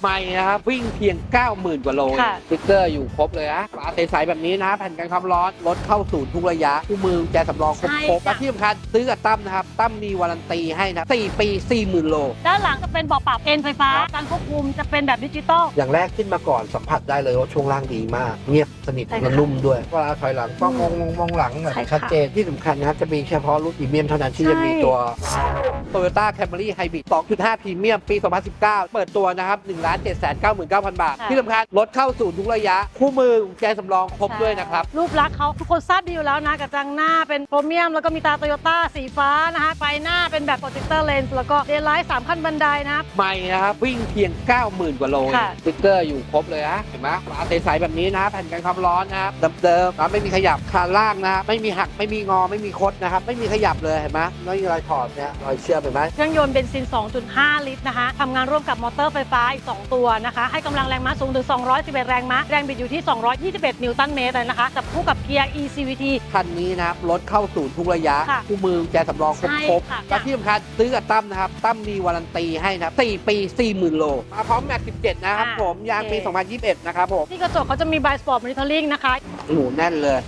ใหม่นะครับวิ่งเพียง 90,000 กว่าโลค่ะ สติ๊กเกอร์อยู่ครบเลยนะฝาใสๆแบบนี้นะแผ่นกันความร้อนรถเข้าศูนย์ทุกระยะคู่มือแจสำรองครบใช่ครบค่ะและที่สำคัญซื้อกับตั้มนะครับ ตั้มมีวารันตีให้นะ4ปี 40,000 โล ด้านหลังจะเป็นเบาะปรับเอ็นไฟฟ้า การควบคุมจะเป็นแบบดิจิตอล อย่างแรกขึ้นมาก่อนสัมผัสได้เลยว่าช่วงล่างดีมาก เงียบสนิทใช่ค่ะและนุ่มด้วยเวลาถอยหลังก็มองมองมองหลังแบบใช่ค่ะชัดเจนที่สำคัญนะครับจะมีเฉพาะรุ่นพรีเมียมเท่านั้นที่จะใช่มีตัว Toyota Camry Hybrid 2.5 พรีเมียมปี 2019 เปิดตัวนะครับ1 7 9 9 9 0 0บาท ค่ะ ที่สำคัญรถเข้าศูนย์ทุกระยะ คู่มือแจสำรองครบด้วยนะครับ รูปลักษณ์เขาทุกคนทราบดีอยู่แล้วนะกระจังหน้าเป็นโครเมียม แล้วก็มีตาโตโยต้าสีฟ้านะคะไฟหน้าเป็นแบบโปรเจคเตอร์เลนส์แล้วก็เดลไลท์สามขั้นบันไดนะครับใหม่นะครับ วิ่งเพียง 90,000 กว่าโลค่ะ สติ๊กเกอร์อยู่ครบเลยนะเห็นไหมฝาใสๆแบบนี้นะ แผ่นกันความร้อนนะครับเดิมๆนะไม่มีขยับคานล่างนะไม่มีหักไม่มีงอไม่มีคดนะครับ ไม่มีขยับเลยเห็นไหมไม่มีรอยถอดเนี่ยรอยเชื่อมเห็นไหม เครื่องยนต์เบนซิน 2.5 ลิตรนะคะทำงานร่วมกับมอเตอร์ไฟฟ้าอีก2 ตัวนะคะ ให้กำลังแรงม้าสูงถึง 211 แรงม้า แรงบิดอยู่ที่ 221 นิวตันเมตรเลยนะคะจับคู่กับเกียร์ eCVT คันนี้นะครับรถเข้าศูนย์ทุกระยะค่ะคู่มือแจสำรองครบใช่ครบค่ะ และที่สำคัญซื้อกับตั้มนะครับ ตั้มมีวารันตีให้นะครับ4ปี 40,000 โลมาพร้อมแม็ก17 นะครับอ่าผมยางปีโอเค2021 นะครับผมที่กระจกเขาจะมี by sport monitoring นะคะ โอ้โหแน่นเลย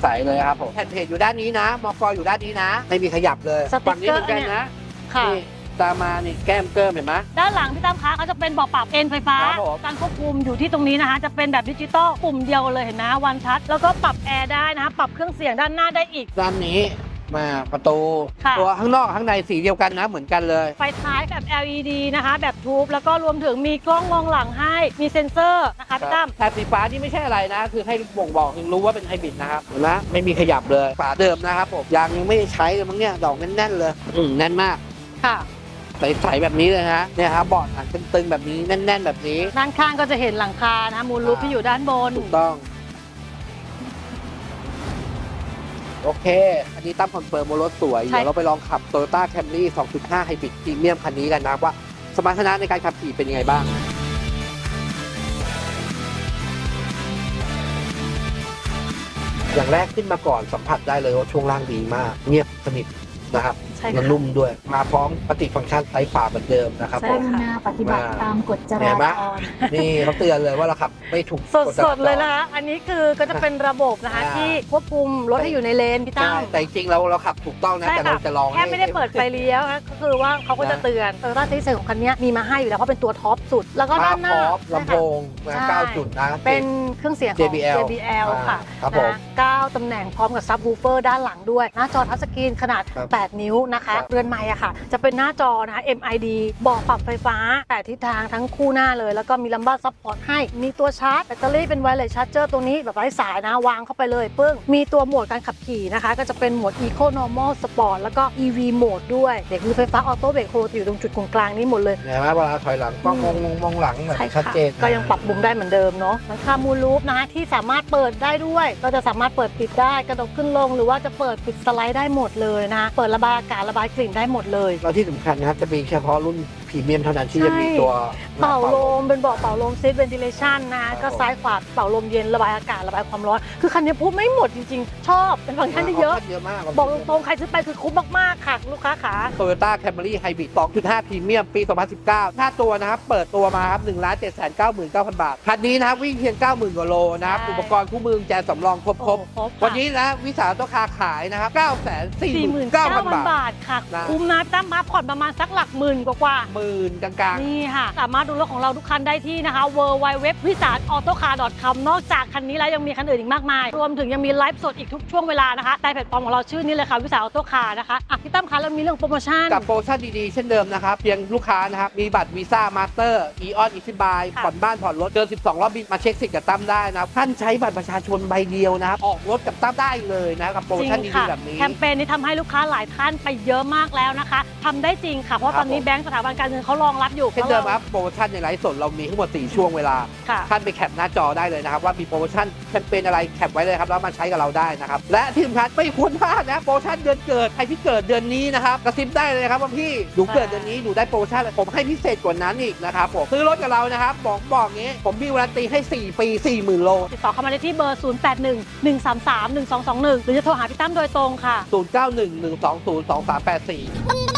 ใสๆเลยครับผมแผ่นเพจอยู่ด้านนี้นะมอกอยู่ด้านนี้นะ ไม่มีขยับเลยสติ๊ฝั่กงเกนี้อร์เหมือนกันนะค่ะ นี่ ตามมานี่แก้มเกิมเห็นไหม ด้านหลังพี่ตั้มคะเขาจะเป็นเบาะปรับเอ็นไฟฟ้า ครับผม การควบคุมอยู่ที่ตรงนี้นะคะ จะเป็นแบบดิจิตอลปุ่มเดียวเลยเห็นไหมวันทัชแล้วก็ปรับแอร์ได้นะคะปรับเครื่องเสียงด้านหน้าได้อีก ด้านนี้มาประตู ค่ะ ตัวข้างนอกข้างในสีเดียวกันนะเหมือนกันเลย ไฟท้ายแบบ LED นะคะ แบบทูบแล้วก็รวมถึงมีกล้องมองหลังให้มีเซ็นเซอร์นะคะพี่ตั้ม แต่สีฟ้านี่ไม่ใช่อะไรนะ คือให้บ่งบอกถึงรู้ว่าเป็นไฮบริดนะครับเห็นไหมไม่มีขยับเลย ฝาเดิมนะครับผมยางยังไม่ได้ใช้เลยมั้งเนี่ยดอกแน่นๆเลย อืมแน่นมาก ค่ะ ใสๆแบบนี้เลยฮะเนี่ยครับเบาะหนังตึงๆแบบนี้แน่น ๆ แบบนี้ ด้านข้างก็จะเห็นหลังคานะคะมูลรูปที่อยู่ด้านบน ถูกต้อง โอเค อันนี้ตั้มคอนเฟิร์มว่ารถสวย ใช่ เดี๋ยวเราไปลองขับ Toyota Camry 2.5 Hybrid Premium คันนี้กันนะว่า สมรรถนะในการขับขี่เป็นยังไงบ้าง อย่างแรกขึ้นมาก่อนสัมผัสได้เลยว่าช่วงล่างดีมาก เงียบสนิทนะครับ ใช่และค่ะนุ่มด้วย มาพร้อมปฏิฟังก์ชันไร้ฝาเหมือนเดิมนะครับใช่ผกม รุณาปฏิบัติตามกฎจเห็รานไหมจร นี่เขาเตือนเลยว่าเราขับไม่ถูกสดกฎจสราดจรเลยนะคะ อันนี้คือก็จะเป็นระบบนะคะอ่า ที่ควบคุมรถให้อยู่ในเลนพี่ตั้ใช่มแต่จริงๆเราเราขับถูกต้องนะใช่แต่ค่ะเราจะลองแค่ไม่ได้เปิดไฟเลี้ยวนะก็คือว่าเขาก็จะเตือนโตโยต้าซีเซอร์ของคันนี้มีมาให้อยู่แล้วเพราะเป็นตัวท็อปสุด แล้วก็ภาด้าพนหพน้าร้อมลำโพงนะใช่เก้าจุดนะ เป็นเครื่องเสียงของ JBL JBL ค่ะครับผมนะเก้าตำแหน่งพร้อมกับซับวูเฟอร์ด้านหลังด้วย หน้าจอทัชสกรีนขนาด ครับ8 นิ้วนะคะครับเรือนไม้อะค่ะ จะเป็นหน้าจอนะคะ MID บอกปรับไฟฟ้าแต่ทิศทางทั้งคู่หน้าเลย แล้วก็มีลัมบ้าซัพพอร์ตให้ มีตัวชาร์จแบตเตอรี่เป็นไวเลสชาร์เจอร์ตัวนี้แบบไร้สายนะวางเข้าไปเลยปึ้งมีตัวโหมดการขับขี่นะคะ ก็จะเป็นโหมด Eco Normal Sport แล้วก็ EV โหมดด้วยเด็กมีไฟฟ้าออโต้เบรกโฮอยู่ตรงจุดตรงกลางนี้หมดเลยเห็นไหมเวลาถอยหลังก็มองมองมองหลังแบบใช่ชัดค่ะเจนก็ยังปรับมุมได้เหมือนเดิมเนาะหลังคามูลรูปนะคะที่สามารถเปิดได้ด้วย ก็จะสามารถเปิดปิดได้กระดกขึ้นลง หรือว่าจะเปิดปิดสไลด์ได้หมดเลยนะคะเปิดระบายอากาศระบายกลิ่นได้หมดเลย แล้วที่สำคัญนะครับจะมีเฉพาะรุ่น พรีเมียมเท่านั้นที่จะมีใช่ตัวเป่าลมเป็นเบาะเป่าลมซีทเวนติเลชันนะครัคะบก็ซ้ายขวาเป่าลมเย็นระบายอากาศระบายความร้อน คือคันนี้พูดไม่หมดจริง ๆ ชอบเป็นฟังก์ชันที่เยอะเยอะมากบอกตรงๆใครซื้อไปคือคุ้มมากๆค่ะ ลูกค้าขาโตโยต้าแคมรี่ไฮบริด2.5พรีเมียมปี 2019ค่าตัวนะครับเปิดตัวมาครับ1 7 9 9 0 0 0 บาท คันนี้นะครับวิ่งเพียง 90,000กว่าโลนะครับใช่อุปกรณ์คู่มือแจสำรองครบครบโอ้โหวันนี้นะวิสาหตัวคาขายนะครับ949,000 49,000บาทบาทค่ะนะคุ้มนะตั้มมาผ่อนประมาณสักหลักหมื่นกว่าๆหมื่นกลางนี่ค่ะ สามารถดูรถของเราทุกคันได้ที่นะคะ w w w วิสา a u t o c a r c o m นอกจากคันนี้แล้วยังมีคันอื่นอีกมากมาย รวมถึงยังมีไลฟ์สดอีกทุกช่วงเวลานะคะในแพลตฟอร์มของเราชื่อนี้เลยค่ะ วิสา a u t o c a r นะคะอะพี่ตั้มคะเรามีเรื่องโปรโมชั่นๆกับโปรโมชั่นดีๆ เช่นเดิมนะครับ เพียงลูกค้านะครับ มีบัตรวีซ่ามาสเตอร์อีออนอีซิบายค่ะ ผ่อนบ้านผ่อนรถเกิน 12 รอบบินมาเช็คสิทธิ์กับตั้มได้นะครับท่านใช้บัตรประชาชนใบเดียวนะครับออกรถกับตั้มได้เลยนะครับกับโปรโมจริงชั่นดีค่ะๆแบบนี้ แคมเปญนี้ทำให้ลูกค้าหลายท่านไปเยอะมากแล้วนะคะทำได้จริงค่ะ เพราะครับตอนนี้ผม แบงก์สถาบันการเงินเขารองรับอยู่เช่นเดิมครับโปรโมชั่นในไลฟ์สดเรามีทั้งหมด 4 ช่วงเวลาค่ะท่านไปแคปหน้าจอได้เลยนะครับว่ามีโปรโมชั่นแคมเปญอะไรแคปไว้เลยครับแล้วมาใช้กับเราได้นะครับและที่สำคัญไม่ควรพลาดนะโปรโมชั่นเดือนเกิดใครที่เกิดเดือนนี้นะครับกระซิบได้เลยนะครับว่าพี่หนูเกิดเดือนนี้หนูได้โปรโมชั่นอะไรผมให้พิเศษกว่านั้นอีกนะครับผมซื้อรถกับเรานะครับบอกบอกงี้ผมมีวารันตีให้ 4 ปี 40,000โลติดต่อเข้ามาได้ที่เบอร์ 081 133 1221 หรือจะโทรหาพี่ตั้มโดยตรงค่ะ0911202384